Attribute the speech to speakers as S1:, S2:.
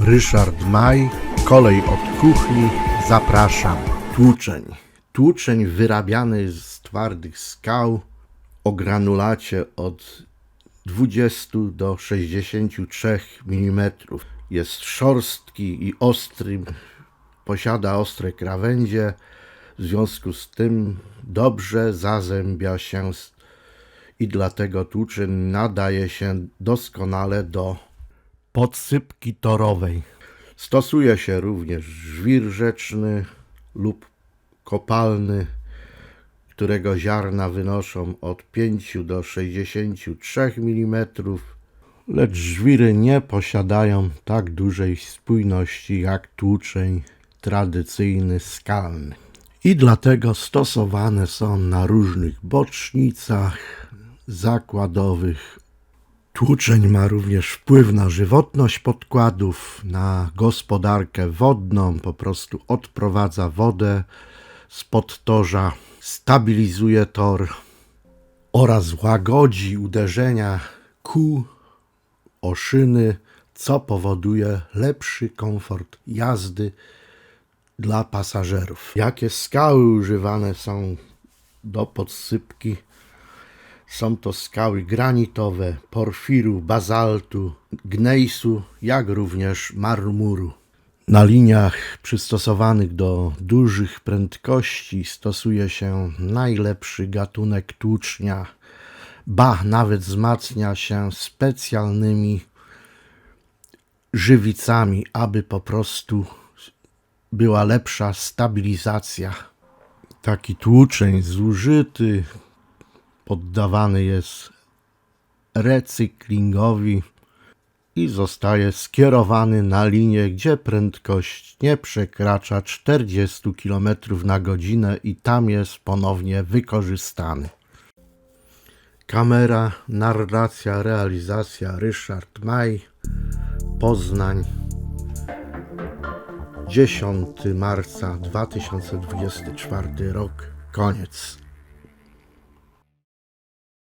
S1: Ryszard Maj, kolej od kuchni, zapraszam. Tłuczeń. Tłuczeń wyrabiany z twardych skał o granulacie od 20 do 63 mm. Jest szorstki i ostry, posiada ostre krawędzie, w związku z tym dobrze zazębia się i dlatego tłuczyn nadaje się doskonale do podsypki torowej. Stosuje się również żwir rzeczny lub kopalny, którego ziarna wynoszą od 5 do 63 mm, lecz żwiry nie posiadają tak dużej spójności jak tłuczeń tradycyjny skalny. I dlatego stosowane są na różnych bocznicach zakładowych Tłuczeń ma również wpływ na żywotność podkładów, na gospodarkę wodną, po prostu odprowadza wodę spod torza, stabilizuje tor oraz łagodzi uderzenia kół o szyny, co powoduje lepszy komfort jazdy dla pasażerów. Jakie skały używane są do podsypki? Są to skały granitowe, porfiru, bazaltu, gnejsu, jak również marmuru. Na liniach przystosowanych do dużych prędkości stosuje się najlepszy gatunek tłucznia, ba nawet wzmacnia się specjalnymi żywicami, aby po prostu była lepsza stabilizacja. Taki tłuczeń zużyty poddawany jest recyklingowi i zostaje skierowany na linię, gdzie prędkość nie przekracza 40 km na godzinę i tam jest ponownie wykorzystany. Kamera, narracja, realizacja Ryszard Maj, Poznań, 10 marca 2024 rok, koniec.